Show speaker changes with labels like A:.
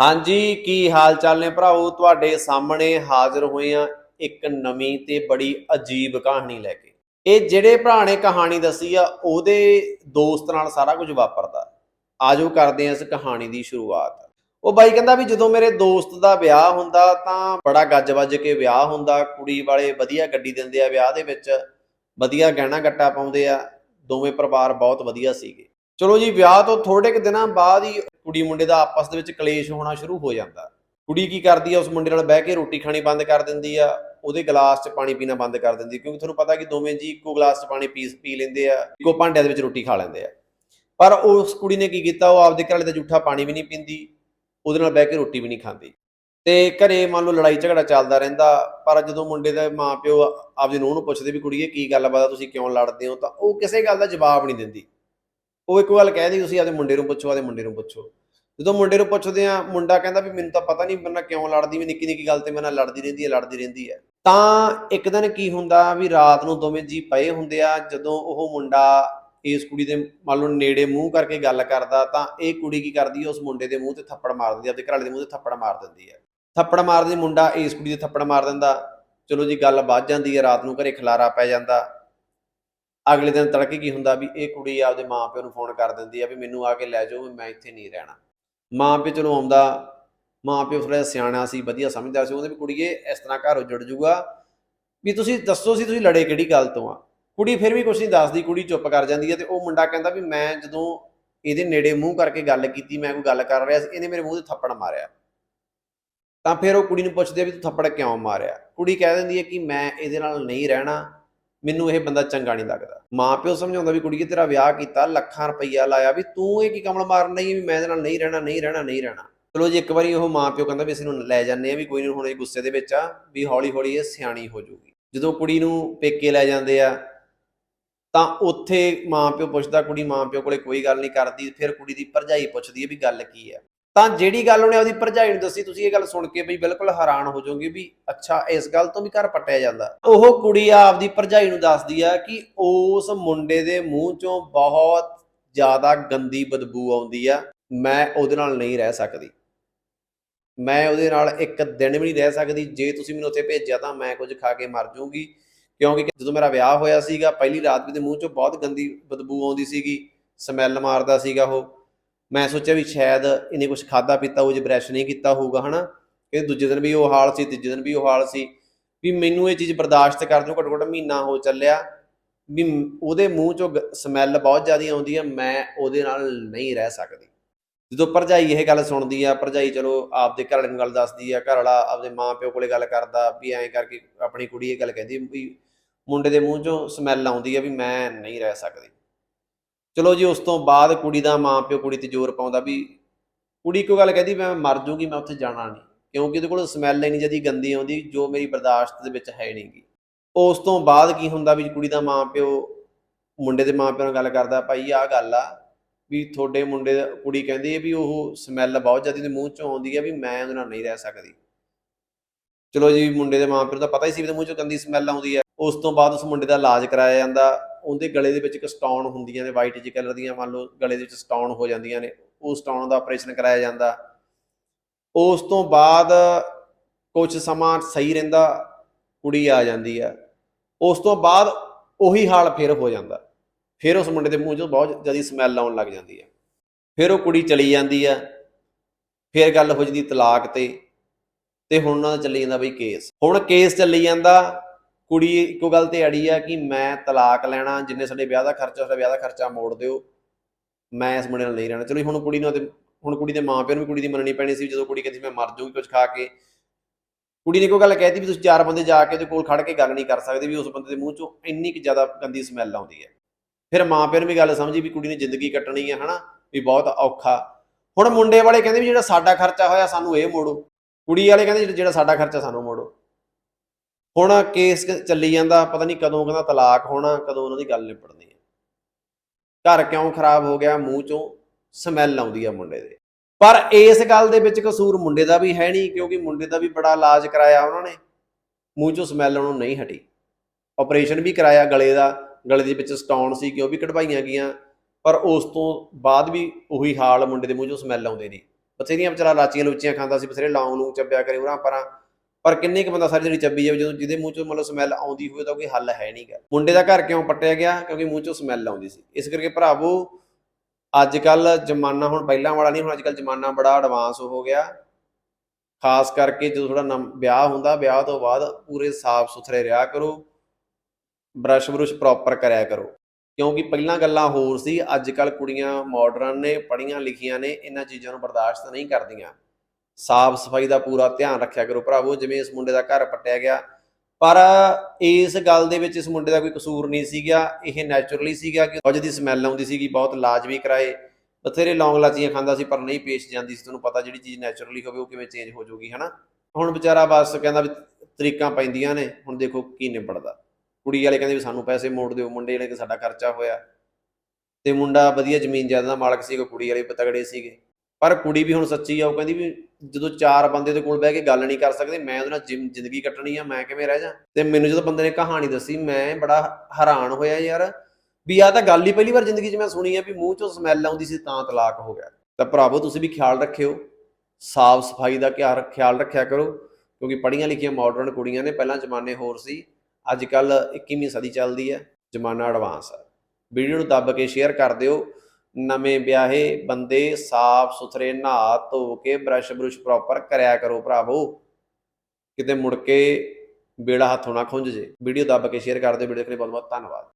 A: ਹਾਂਜੀ, ਕੀ ਹਾਲ ਚਾਲ ਨੇ ਭਰਾਓ ਤੁਹਾਡੇ ਸਾਹਮਣੇ ਹਾਜ਼ਰ ਹੋਏ ਆ ਇੱਕ ਨਵੀਂ ਤੇ ਬੜੀ ਅਜੀਬ ਕਹਾਣੀ ਲੈ ਕੇ। ਇਹ ਜਿਹੜੇ ਭਰਾ ਨੇ ਕਹਾਣੀ ਦੱਸੀ ਆ, ਉਹਦੇ ਦੋਸਤ ਨਾਲ ਸਾਰਾ ਕੁਝ ਵਾਪਰਦਾ। ਆਜੋ ਕਰਦੇ ਆ ਇਸ ਕਹਾਣੀ ਦੀ ਸ਼ੁਰੂਆਤ। ਉਹ ਬਾਈ ਕਹਿੰਦਾ ਵੀ ਜਦੋਂ ਮੇਰੇ ਦੋਸਤ ਦਾ ਵਿਆਹ ਹੁੰਦਾ ਤਾਂ ਬੜਾ ਗੱਜ ਵੱਜ ਕੇ ਵਿਆਹ ਹੁੰਦਾ। ਕੁੜੀ ਵਾਲੇ ਵਧੀਆ ਗੱਡੀ ਦਿੰਦੇ ਆ ਵਿਆਹ ਦੇ ਵਿੱਚ। ਵਧੀਆ ਗਹਿਣਾ ਗੱਟਾ ਪਾਉਂਦੇ ਆ। ਦੋਵੇਂ ਪਰਿਵਾਰ ਬਹੁਤ ਵਧੀਆ ਸੀਗੇ। ਚਲੋ ਜੀ, ਵਿਆਹ ਤੋਂ ਥੋੜੇ ਕੁ ਦਿਨਾਂ ਬਾਅਦ ਹੀ ਕੁੜੀ ਮੁੰਡੇ ਦਾ ਆਪਸ ਦੇ ਵਿੱਚ ਕਲੇਸ਼ ਹੋਣਾ ਸ਼ੁਰੂ ਹੋ ਜਾਂਦਾ। ਕੁੜੀ ਕੀ ਕਰਦੀ ਆ, ਉਸ ਮੁੰਡੇ ਨਾਲ ਬਹਿ ਕੇ ਰੋਟੀ ਖਾਣੀ ਬੰਦ ਕਰ ਦਿੰਦੀ ਆ, ਉਹਦੇ ਗਲਾਸ 'ਚ ਪਾਣੀ ਪੀਣਾ ਬੰਦ ਕਰ ਦਿੰਦੀ ਕਿਉਂਕਿ ਤੁਹਾਨੂੰ ਪਤਾ ਕਿ ਦੋਵੇਂ ਜੀ ਇੱਕੋ ਗਲਾਸ 'ਚ ਪਾਣੀ ਪੀ ਪੀ ਲੈਂਦੇ ਆ, ਇੱਕੋ ਭਾਂਡਿਆਂ ਦੇ ਵਿੱਚ ਰੋਟੀ ਖਾ ਲੈਂਦੇ ਆ। ਪਰ ਉਸ ਕੁੜੀ ਨੇ ਕੀ ਕੀਤਾ, ਉਹ ਆਪਦੇ ਘਰ ਵਾਲੇ ਦਾ ਜੂਠਾ ਪਾਣੀ ਵੀ ਨਹੀਂ ਪੀਂਦੀ, ਉਹਦੇ ਨਾਲ ਬਹਿ ਕੇ ਰੋਟੀ ਵੀ ਨਹੀਂ ਖਾਂਦੀ। ਤੇ ਘਰੇ ਮੰਨ ਲਓ ਲੜਾਈ ਝਗੜਾ ਚੱਲਦਾ ਰਹਿੰਦਾ, ਪਰ ਜਦੋਂ ਮੁੰਡੇ ਦਾ ਮਾਪਿਓ ਆਪਦੀ ਨੂੰਹ ਨੂੰ ਪੁੱਛਦੇ ਵੀ ਕੁੜੀਏ ਕੀ ਗੱਲਬਾਤ ਆ, ਤੁਸੀਂ ਕਿਉਂ ਲੜਦੇ ਹੋ, ਤਾਂ ਉਹ ਕਿਸੇ ਗੱਲ ਦਾ ਜਵਾਬ ਨਹੀਂ ਦਿੰਦੀ। ਉਹ ਇੱਕ ਗੱਲ ਕਹਿਦੀ ਤੁਸੀਂ ਆਪਦੇ ਮੁੰਡੇ ਨੂੰ ਪੁੱਛੋ, ਆਪਦੇ ਮੁੰਡੇ ਨੂੰ ਪੁੱਛੋ। ਜਦੋਂ ਮੁੰਡੇ ਨੂੰ ਪੁੱਛਦੇ ਆ, ਮੁੰਡਾ ਕਹਿੰਦਾ ਵੀ ਮੈਨੂੰ ਤਾਂ ਪਤਾ ਨਹੀਂ ਮੇਰੇ ਨਾਲ ਕਿਉਂ ਲੜਦੀ, ਵੀ ਨਿੱਕੀ ਨਿੱਕੀ ਗੱਲ ਤੇ ਮੇਰੇ ਨਾਲ ਲੜਦੀ ਰਹਿੰਦੀ ਹੈ, ਲੜਦੀ ਰਹਿੰਦੀ ਹੈ। ਤਾਂ ਇੱਕ ਦਿਨ ਕੀ ਹੁੰਦਾ ਵੀ ਰਾਤ ਨੂੰ ਦੋਵੇਂ ਜੀ ਪਏ ਹੁੰਦੇ ਆ, ਜਦੋਂ ਉਹ ਮੁੰਡਾ ਇਸ ਕੁੜੀ ਦੇ ਮੰਨ ਲਓ ਨੇੜੇ ਮੂੰਹ ਕਰਕੇ ਗੱਲ ਕਰਦਾ, ਤਾਂ ਇਹ ਕੁੜੀ ਕੀ ਕਰਦੀ ਹੈ ਉਸ ਮੁੰਡੇ ਦੇ ਮੂੰਹ ਤੇ ਥੱਪੜ ਮਾਰ ਦਿੰਦੀ ਹੈ ਆਪਦੇ ਘਰ ਵਾਲੇ ਦੇ ਮੂੰਹ ਤੇ ਥੱਪੜ ਮਾਰ ਦਿੰਦੀ ਹੈ ਥੱਪੜ ਮਾਰਦੀ ਮੁੰਡਾ ਇਸ ਕੁੜੀ ਦੇ ਥੱਪੜ ਮਾਰ ਦਿੰਦਾ। ਚਲੋ ਜੀ, ਗੱਲ ਵੱਧ ਜਾਂਦੀ ਹੈ ਰਾਤ ਨੂੰ ਘਰੇ ਖਲਾਰਾ ਪੈ ਜਾਂਦਾ। ਅਗਲੇ ਦਿਨ ਤੜਕੇ ਕੀ ਹੁੰਦਾ ਵੀ ਇਹ ਕੁੜੀ ਆਪਦੇ ਮਾਪਿਓ ਨੂੰ ਫੋਨ ਕਰ ਦਿੰਦੀ ਆ ਵੀ ਮੈਨੂੰ ਆ ਕੇ ਲੈ ਜਾਓ ਵੀ ਮੈਂ ਇੱਥੇ ਨਹੀਂ ਰਹਿਣਾ। ਮਾਪਿਓ ਚਲੋ ਆਉਂਦਾ ਮਾਪਿਓ ਥੋੜਾ ਸਿਆਣਾ ਸੀ, ਵਧੀਆ ਸਮਝਦਾ ਸੀ, ਉਹਦੇ ਵੀ ਕੁੜੀਏ ਇਸ ਤਰ੍ਹਾਂ ਘਰ ਉਜੜ ਜੂਗਾ। ਵੀ ਤੁਸੀਂ ਦੱਸੋ ਸੀ ਤੁਸੀਂ ਲੜੇ ਕਿਹੜੀ ਗੱਲ ਤੋਂ ਆ? ਕੁੜੀ ਫਿਰ ਵੀ ਕੁਝ ਨਹੀਂ ਦੱਸਦੀ, ਕੁੜੀ ਚੁੱਪ ਕਰ ਜਾਂਦੀ ਹੈ ਤੇ ਉਹ ਮੁੰਡਾ ਕਹਿੰਦਾ ਵੀ ਮੈਂ ਜਦੋਂ ਇਹਦੇ ਨੇੜੇ ਮੂੰਹ ਕਰਕੇ ਗੱਲ ਕੀਤੀ, ਮੈਂ ਕੋਈ ਗੱਲ ਕਰ ਰਿਹਾ ਸੀ, ਇਹਨੇ ਮੇਰੇ ਮੂੰਹ ਤੇ ਥੱਪੜ ਮਾਰਿਆ। ਤਾਂ ਫਿਰ ਉਹ ਕੁੜੀ ਨੂੰ ਪੁੱਛਦੇ ਵੀ ਤੂੰ ਥੱਪੜ ਕਿਉਂ ਮਾਰਿਆ? ਕੁੜੀ ਕਹਿ ਦਿੰਦੀ ਹੈ ਕਿ ਮੈਂ ਇਹਦੇ ਨਾਲ ਨਹੀਂ ਰਹਿਣਾ ਮੈਨੂੰ ਇਹ ਬੰਦਾ ਚੰਗਾ ਨਹੀਂ ਲੱਗਦਾ। ਮਾਂ ਪਿਓ ਸਮਝਾਉਂਦਾ ਵੀ ਕੁੜੀਏ, ਤੇਰਾ ਵਿਆਹ ਕੀਤਾ, ਲੱਖਾਂ ਰੁਪਈਆ ਲਾਇਆ ਵੀ ਤੂੰ ਇਹ ਕੀ ਕਮਲ ਮਾਰਨ ਨਹੀਂ ਵੀ ਮੈਂ ਇਹਦੇ ਨਾਲ ਨਹੀਂ ਰਹਿਣਾ ਨਹੀਂ ਰਹਿਣਾ ਨਹੀਂ ਰਹਿਣਾ। ਚਲੋ ਜੀ, ਇੱਕ ਵਾਰੀ ਉਹ ਮਾਂ ਪਿਓ ਕਹਿੰਦਾ ਵੀ ਅਸੀਂ ਨੂੰ ਲੈ ਜਾਂਦੇ ਆ ਵੀ ਕੋਈ ਨਹੀਂ ਹੁਣ ਇਹ ਗੁੱਸੇ ਦੇ ਵਿੱਚ ਆ ਵੀ ਹੌਲੀ ਹੌਲੀ ਇਹ ਸਿਆਣੀ ਹੋ ਜਾਊਗੀ। ਜਦੋਂ ਕੁੜੀ ਨੂੰ ਪੇਕੇ ਲੈ ਜਾਂਦੇ ਆ, ਤਾਂ ਉੱਥੇ ਮਾਂ ਪਿਓ ਪੁੱਛਦਾ, ਕੁੜੀ ਮਾਂ ਪਿਓ ਕੋਲੇ ਕੋਈ ਗੱਲ ਨਹੀਂ ਕਰਦੀ, ਫਿਰ ਕੁੜੀ ਦੀ ਭਰਜਾਈ ਪੁੱਛਦੀ ਹੈ ਵੀ ਗੱਲ ਕੀ ਆ। ਤਾਂ ਜਿਹੜੀ ਗੱਲ ਉਹਨੇ ਉਹਦੀ ਭਰਜਾਈ ਨੂੰ ਦੱਸੀ, ਤੁਸੀਂ ਇਹ ਗੱਲ ਸੁਣ ਕੇ ਬਈ ਬਿਲਕੁਲ ਹੈਰਾਨ ਹੋ ਜਾਓਗੇ ਵੀ ਅੱਛਾ, ਇਸ ਗੱਲ ਤੋਂ ਵੀ ਘਰ ਪੱਟਿਆ ਜਾਂਦਾ। ਉਹ ਕੁੜੀ ਆਪਦੀ ਭਰਜਾਈ ਨੂੰ ਦੱਸਦੀ ਆ ਕਿ ਉਸ ਮੁੰਡੇ ਦੇ ਮੂੰਹ ਚੋਂ ਬਹੁਤ ਜ਼ਿਆਦਾ ਗੰਦੀ ਬਦਬੂ ਆਉਂਦੀ ਆ। ਮੈਂ ਉਹਦੇ ਨਾਲ ਨਹੀਂ ਰਹਿ ਸਕਦੀ। ਮੈਂ ਉਹਦੇ ਨਾਲ ਇੱਕ ਦਿਨ ਵੀ ਨਹੀਂ ਰਹਿ ਸਕਦੀ। ਜੇ ਤੁਸੀਂ ਮੈਨੂੰ ਉੱਥੇ ਭੇਜਿਆ ਤਾਂ ਮੈਂ ਕੁਝ ਖਾ ਕੇ ਮਰ ਜਾਊਂਗੀ। ਕਿਉਂਕਿ ਜਦੋਂ ਮੇਰਾ ਵਿਆਹ ਹੋਇਆ ਸੀਗਾ, ਪਹਿਲੀ ਰਾਤ ਵੀ ਦੇ ਮੂੰਹ ਚੋਂ ਬਹੁਤ ਗੰਦੀ ਬਦਬੂ ਆਉਂਦੀ ਸੀਗੀ। ਸਮੈਲ ਮਾਰਦਾ ਸੀਗਾ ਉਹ। ਮੈਂ ਸੋਚਿਆ ਵੀ ਸ਼ਾਇਦ ਇਹਨੇ ਕੁਝ ਖਾਦਾ ਪੀਤਾ ਉਹ ਜੇ ਬ੍ਰਸ਼ ਨਹੀਂ ਕੀਤਾ ਹੋਊਗਾ, ਹਨਾ? ਇਹ ਦੂਜੇ ਦਿਨ ਵੀ ਉਹ ਹਾਲ ਸੀ, ਤੀਜੇ ਦਿਨ ਵੀ ਉਹ ਹਾਲ ਸੀ। ਵੀ ਮੈਨੂੰ ਇਹ ਚੀਜ਼ ਬਰਦਾਸ਼ਤ ਕਰਨ ਨੂੰ ਘੱਟੋ ਘੱਟ ਮਹੀਨਾ ਹੋ ਚੱਲਿਆ। ਵੀ ਉਹਦੇ ਮੂੰਹ ਚੋਂ ਸਮੈਲ ਬਹੁਤ ਜ਼ਿਆਦਾ ਆਉਂਦੀ ਹੈ ਮੈਂ ਉਹਦੇ ਨਾਲ ਨਹੀਂ ਰਹਿ ਸਕਦੀ। ਜਦੋਂ ਭਰਜਾਈ ਇਹ ਗੱਲ ਸੁਣਦੀ ਆ, ਭਰਜਾਈ ਚਲੋ ਆਪਦੇ ਘਰ ਵਾਲੇ ਨੂੰ ਗੱਲ ਦੱਸਦੀ ਆ, ਘਰ ਵਾਲਾ ਆਪਦੇ ਮਾਂ ਪਿਓ ਕੋਲੇ ਗੱਲ ਕਰਦਾ, ਵੀ ਐਂ ਕਰਕੇ ਆਪਣੀ ਕੁੜੀ ਇਹ ਗੱਲ ਕਹਿੰਦੀ ਵੀ ਮੁੰਡੇ ਦੇ ਮੂੰਹ ਚੋਂ ਸਮੈਲ ਆਉਂਦੀ ਆ ਵੀ ਮੈਂ ਨਹੀਂ ਰਹਿ ਸਕਦੀ। ਚਲੋ ਜੀ, ਉਸ ਤੋਂ ਬਾਅਦ ਕੁੜੀ ਦਾ ਮਾਂ ਪਿਓ, ਕੁੜੀ ਤੇ ਜ਼ੋਰ ਪਾਉਂਦਾ ਵੀ ਕੁੜੀ ਇੱਕੋ ਗੱਲ ਕਹਿੰਦੀ, ਮੈਂ ਮਰ ਜੂਗੀ, ਮੈਂ ਉੱਥੇ ਜਾਣਾ ਨਹੀਂ। ਕਿਉਂਕਿ ਉਹਦੇ ਕੋਲ ਸਮੈਲ ਇੰਨੀ ਜਦੀ, ਗੰਦੀ ਆਉਂਦੀ, ਜੋ ਮੇਰੀ ਬਰਦਾਸ਼ਤ ਦੇ ਵਿੱਚ ਹੈ ਨਹੀਂਗੀ। ਉਸ ਤੋਂ ਬਾਅਦ ਕੀ ਹੁੰਦਾ ਵੀ ਕੁੜੀ ਦਾ ਮਾਂ ਪਿਓ, ਮੁੰਡੇ ਦੇ ਮਾਂ ਪਿਓ ਨਾਲ ਗੱਲ ਕਰਦਾ, ਭਾਈ, ਆਹ ਗੱਲ ਆ ਵੀ ਤੁਹਾਡੇ ਮੁੰਡੇ ਦਾ, ਕੁੜੀ ਕਹਿੰਦੀ ਹੈ ਵੀ ਉਹ ਸਮੈਲ ਬਹੁਤ ਜ਼ਿਆਦਾ ਉਹਦੇ ਮੂੰਹ ਚੋਂ ਆਉਂਦੀ ਹੈ ਵੀ ਮੈਂ ਉਹਦੇ ਨਾਲ ਨਹੀਂ ਰਹਿ ਸਕਦੀ। ਚਲੋ ਜੀ, ਮੁੰਡੇ ਦੇ ਮਾਂ ਪਿਓ ਦਾ ਪਤਾ ਹੀ ਸੀ ਵੀ ਉਹਦੇ ਮੂੰਹ ਚੋਂ ਗੰਦੀ ਸਮੈਲ ਆਉਂਦੀ ਹੈ। ਉਸ ਤੋਂ ਬਾਅਦ ਉਸ ਮੁੰਡੇ ਦਾ ਇਲਾਜ ਕਰਾਇਆ ਜਾਂਦਾ। ਉਹਦੇ ਗਲੇ ਦੇ ਵਿੱਚ ਇੱਕ ਸਟੋਨ ਹੁੰਦੀਆਂ ਨੇ ਵਾਈਟ ਜੀ ਕਲਰ ਦੀਆਂ, ਮੰਨ ਲਓ ਗਲੇ ਦੇ ਵਿੱਚ ਸਟੋਨ ਹੋ ਜਾਂਦੀਆਂ ਨੇ, ਉਹ ਸਟੋਨ ਦਾ ਆਪਰੇਸ਼ਨ ਕਰਾਇਆ ਜਾਂਦਾ। ਉਸ ਤੋਂ ਬਾਅਦ ਕੁਝ ਸਮਾਂ ਸਹੀ ਰਹਿੰਦਾ, ਕੁੜੀ ਆ ਜਾਂਦੀ ਆ। ਉਸ ਤੋਂ ਬਾਅਦ ਉਹੀ ਹਾਲ ਫਿਰ ਹੋ ਜਾਂਦਾ। ਫਿਰ ਉਸ ਮੁੰਡੇ ਦੇ ਮੂੰਹ 'ਚੋਂ ਬਹੁਤ ਜ਼ਿਆਦਾ ਸਮੈਲ ਆਉਣ ਲੱਗ ਜਾਂਦੀ ਹੈ ਫਿਰ ਉਹ ਕੁੜੀ ਚਲੀ ਜਾਂਦੀ ਆ। ਫਿਰ ਗੱਲ ਹੋ ਜਾਂਦੀ ਤਲਾਕ ਤੇ ਤੇ ਹੁਣ ਉਹਨਾਂ ਦਾ ਚੱਲੀ ਜਾਂਦਾ ਬਈ ਕੇਸ ਹੁਣ ਕੇਸ ਚੱਲੀ ਜਾਂਦਾ ਕੁੜੀ ਇੱਕੋ ਗੱਲ ਤੇ ਅੜੀ ਆ ਕਿ ਮੈਂ ਤਲਾਕ ਲੈਣਾ, ਜਿੰਨੇ ਸਾਡੇ ਵਿਆਹ ਦਾ ਖਰਚਾ, ਸਾਡਾ ਵਿਆਹ ਦਾ ਖਰਚਾ ਮੋੜ ਦਿਓ। ਮੈਂ ਇਸ ਮੁੰਡੇ ਨਾਲ ਨਹੀਂ ਰਹਿਣਾ। ਚਲੋ ਜੀ, ਹੁਣ ਕੁੜੀ ਨੂੰ ਉਹਦੇ ਹੁਣ ਕੁੜੀ ਦੇ ਮਾਪਿਆਂ ਨੂੰ ਵੀ ਕੁੜੀ ਦੀ ਮੰਨਣੀ ਪੈਣੀ ਸੀ ਜਦੋਂ ਕੁੜੀ ਕਹਿੰਦੀ ਮੈਂ ਮਰ ਜਾਊਂਗੀ ਕੁਝ ਖਾ ਕੇ। ਕੁੜੀ ਨੇ ਇੱਕੋ ਗੱਲ ਕਹਿਤੀ ਵੀ ਤੁਸੀਂ ਚਾਰ ਬੰਦੇ ਜਾ ਕੇ ਉਹਦੇ ਕੋਲ ਖੜ ਕੇ ਗੱਲ ਨਹੀਂ ਕਰ ਸਕਦੇ ਵੀ ਉਸ ਬੰਦੇ ਦੇ ਮੂੰਹ ਚੋਂ ਇੰਨੀ ਕਿ ਜ਼ਿਆਦਾ ਗੰਦੀ ਸਮੈਲ ਆਉਂਦੀ ਹੈ। ਫਿਰ ਮਾਪਿਆਂ ਨੂੰ ਵੀ ਗੱਲ ਸਮਝੀ ਵੀ ਕੁੜੀ ਨੇ ਜ਼ਿੰਦਗੀ ਕੱਟਣੀ ਹੈ, ਹਨਾ? ਵੀ ਬਹੁਤ ਔਖਾ। ਹੁਣ ਮੁੰਡੇ ਵਾਲੇ ਕਹਿੰਦੇ ਵੀ ਜਿਹੜਾ ਸਾਡਾ ਖਰਚਾ ਹੋਇਆ ਸਾਨੂੰ ਇਹ ਮੋੜੋ। ਕੁੜੀ ਵਾਲੇ ਕਹਿੰਦੇ ਜਿਹੜਾ ਸਾਡਾ ਖਰਚਾ ਸਾਨੂੰ ਮੋੜੋ। ਹੁਣ ਕੇਸ ਚੱਲੀ ਜਾਂਦਾ, ਪਤਾ ਨਹੀਂ ਕਦੋਂ ਕਹਿੰਦਾ ਤਲਾਕ ਹੋਣਾ, ਕਦੋਂ ਉਹਨਾਂ ਦੀ ਗੱਲ ਨਿਪੜਨੀ ਹੈ ਘਰ ਕਿਉਂ ਖਰਾਬ ਹੋ ਗਿਆ, ਮੂੰਹ ਚੋਂ ਸਮੈਲ ਆਉਂਦੀ ਆ ਮੁੰਡੇ ਦੇ। ਪਰ ਇਸ ਗੱਲ ਦੇ ਵਿੱਚ ਕਸੂਰ ਮੁੰਡੇ ਦਾ ਵੀ ਹੈ ਨਹੀਂ, ਕਿਉਂਕਿ ਮੁੰਡੇ ਦਾ ਵੀ ਬੜਾ ਇਲਾਜ ਕਰਾਇਆ ਉਹਨਾਂ ਨੇ। ਮੂੰਹ ਚੋਂ ਸਮੈਲ ਉਹਨੂੰ ਨਹੀਂ ਹਟੀ। ਆਪਰੇਸ਼ਨ ਵੀ ਕਰਾਇਆ ਗਲੇ ਦਾ, ਗਲੇ ਦੇ ਵਿੱਚ ਸਟੋਨ ਸੀ ਕਿ ਉਹ ਵੀ ਕਢਵਾਈਆਂ ਗਈਆਂ। ਪਰ ਉਸ ਤੋਂ ਬਾਅਦ ਵੀ ਉਹੀ ਹਾਲ ਮੁੰਡੇ ਦੇ ਮੂੰਹ ਚੋਂ ਸਮੈਲ ਆਉਂਦੇ ਨੇ। ਬਥੇਰੀਆਂ ਵਿਚਾਰਾ ਲਾਚੀਆਂ ਲੂਚੀਆਂ ਖਾਂਦਾ ਸੀ, ਬਥੇਰੇ ਲੌਂਗ ਲੂੰਗ ਚੱਬਿਆ ਕਰੇ ਉਰਾਂ ਪਰਾਂ ਪਰ ਕਿੰਨੇ ਕੁ ਬੰਦਾ ਸਾਰੀ ਜਿਹੜੀ ਚੱਬੀ ਜਾਵੇ, ਜਦੋਂ ਜਿਹਦੇ ਮੂੰਹ ਚੋਂ ਮਤਲਬ ਸਮੈਲ ਆਉਂਦੀ ਹੋਵੇ ਤਾਂ ਕੋਈ ਹੱਲ ਹੈ ਨਹੀਂਗਾ ਮੁੰਡੇ ਦਾ ਘਰ ਕਿਉਂ ਪੱਟਿਆ ਗਿਆ? ਕਿਉਂਕਿ ਮੂੰਹ ਚੋਂ ਸਮੈਲ ਆਉਂਦੀ ਸੀ। ਇਸ ਕਰਕੇ ਭਰਾਵੋ ਅੱਜ ਕੱਲ ਜ਼ਮਾਨਾ ਹੁਣ ਪਹਿਲਾਂ ਵਾਲਾ ਨਹੀਂ ਹੁਣ ਅੱਜ ਕੱਲ ਜ਼ਮਾਨਾ ਬੜਾ ਐਡਵਾਂਸ ਹੋ ਗਿਆ। ਖਾਸ ਕਰਕੇ ਜਦੋਂ ਥੋੜਾ ਵਿਆਹ ਹੁੰਦਾ, ਵਿਆਹ ਤੋਂ ਬਾਅਦ ਪੂਰੇ ਸਾਫ਼ ਸੁਥਰੇ ਰਿਹਾ ਕਰੋ। ਬਰਸ਼ ਬਰੁਸ਼ ਪ੍ਰੋਪਰ ਕਰਿਆ ਕਰੋ। ਕਿਉਂਕਿ ਪਹਿਲਾਂ ਗੱਲਾਂ ਹੋਰ ਸੀ ਅੱਜ ਕੱਲ ਕੁੜੀਆਂ ਮਾਡਰਨ ਨੇ, ਪੜ੍ਹੀਆਂ ਲਿਖੀਆਂ ਨੇ, ਇਹਨਾਂ ਚੀਜ਼ਾਂ ਨੂੰ ਬਰਦਾਸ਼ਤ ਨਹੀਂ ਕਰਦੀਆਂ। ਸਾਫ਼ ਸਫ਼ਾਈ ਦਾ ਪੂਰਾ ਧਿਆਨ ਰੱਖਿਆ ਕਰੋ ਭਰਾਵੋ, ਜਿਵੇਂ ਇਸ ਮੁੰਡੇ ਦਾ ਘਰ ਪੱਟਿਆ ਗਿਆ। ਪਰ ਇਸ ਗੱਲ ਦੇ ਵਿੱਚ ਇਸ ਮੁੰਡੇ ਦਾ ਕੋਈ ਕਸੂਰ ਨਹੀਂ ਸੀਗਾ, ਇਹ ਨੈਚੁਰਲੀ ਸੀਗਾ ਕਿ ਕੁਝ ਦੀ ਸਮੈਲ ਆਉਂਦੀ ਸੀਗੀ, ਬਹੁਤ ਇਲਾਜ ਵੀ ਕਰਾਏ। ਬਥੇਰੇ ਲੌਂਗ ਲਾਚੀਆਂ ਖਾਂਦਾ ਸੀ, ਪਰ ਨਹੀਂ ਪੇਸ਼ ਜਾਂਦੀ ਸੀ। ਤੁਹਾਨੂੰ ਪਤਾ ਜਿਹੜੀ ਚੀਜ਼ ਨੈਚੁਰਲੀ ਹੋਵੇ, ਉਹ ਕਿਵੇਂ ਚੇਂਜ ਹੋ ਜਾਊਗੀ, ਹਨਾ? ਹੁਣ ਵਿਚਾਰਾ ਬਸ ਕਹਿੰਦਾ ਵੀ ਤਰੀਕਾਂ ਪੈਂਦੀਆਂ ਨੇ, ਹੁਣ ਦੇਖੋ ਕੀ ਨਿਬੜਦਾ। ਕੁੜੀ ਵਾਲੇ ਕਹਿੰਦੇ ਵੀ ਸਾਨੂੰ ਪੈਸੇ ਮੋੜ ਦਿਓ, ਮੁੰਡੇ ਵਾਲੇ ਕਿ ਸਾਡਾ ਖਰਚਾ ਹੋਇਆ। ਤੇ ਮੁੰਡਾ ਵਧੀਆ ਜ਼ਮੀਨ ਜਾਇਦਾਦ ਦਾ ਮਾਲਕ ਸੀਗਾ, ਕੁੜੀ ਵਾਲੇ ਵੀ ਤਗੜੇ ਸੀਗੇ। ਪਰ ਕੁੜੀ ਵੀ ਹੁਣ ਸੱਚੀ ਆ, ਉਹ ਕਹਿੰਦੀ ਵੀ ਜਦੋਂ ਚਾਰ ਬੰਦੇ ਦੇ ਕੋਲ ਬਹਿ ਕੇ ਗੱਲ ਨਹੀਂ ਕਰ ਸਕਦੇ, ਮੈਂ ਉਹਦੇ ਨਾਲ ਜ਼ਿੰ- ਜ਼ਿੰਦਗੀ ਕੱਟਣੀ ਆ, ਮੈਂ ਕਿਵੇਂ ਰਹਿ ਜਾ? ਤੇ ਮੈਨੂੰ ਜਦੋਂ ਬੰਦੇ ਨੇ ਕਹਾਣੀ ਦੱਸੀ, ਮੈਂ ਬੜਾ ਹੈਰਾਨ ਹੋਇਆ ਯਾਰ, ਵੀ ਆ ਤਾਂ ਗੱਲ ਹੀ ਪਹਿਲੀ ਵਾਰ ਜ਼ਿੰਦਗੀ 'ਚ ਮੈਂ ਸੁਣੀ ਆ, ਵੀ ਮੂੰਹ 'ਚੋਂ ਸਮੈਲ ਆਉਂਦੀ ਸੀ ਤਾਂ ਤਲਾਕ ਹੋ ਗਿਆ। ਤਾਂ ਭਰਾਵੋ, ਤੁਸੀਂ ਵੀ ਖਿਆਲ ਰੱਖਿਓ, ਸਾਫ਼ ਸਫ਼ਾਈ ਦਾ ਕਿਆ, ਖਿਆਲ ਰੱਖਿਆ ਕਰੋ, ਕਿਉਂਕਿ ਪੜ੍ਹੀਆਂ ਲਿਖੀਆਂ ਮਾਡਰਨ ਕੁੜੀਆਂ ਨੇ, ਪਹਿਲਾਂ ਜ਼ਮਾਨੇ ਹੋਰ ਸੀ, ਅੱਜ ਕੱਲ 21ਵੀਂ ਸਦੀ ਚੱਲਦੀ ਹੈ, ਜ਼ਮਾਨਾ ਐਡਵਾਂਸ ਹੈ ਵੀਡੀਓ ਨੂੰ ਦੱਬ ਕੇ ਸ਼ੇਅਰ ਕਰ ਦਿਓ ਨਵੇਂ ਵਿਆਹੇ ਬੰਦੇ ਸਾਫ਼ ਸੁਥਰੇ ਨਹਾ ਧੋ ਕੇ ਬਰਸ਼ ਬਰੁਸ਼ ਪ੍ਰੋਪਰ ਕਰਿਆ ਕਰੋ ਭਰਾਵੋ। ਕਿਤੇ ਮੁੜ ਕੇ ਬੇੜਾ ਹੱਥੋਂ ਨਾ ਖੁੰਝ ਜੇ। ਵੀਡੀਓ ਦੱਬ ਕੇ ਸ਼ੇਅਰ ਕਰ ਦਿਓ। ਵੀਡੀਓ ਦੇਖਣ ਲਈ ਬਹੁਤ ਬਹੁਤ ਧੰਨਵਾਦ।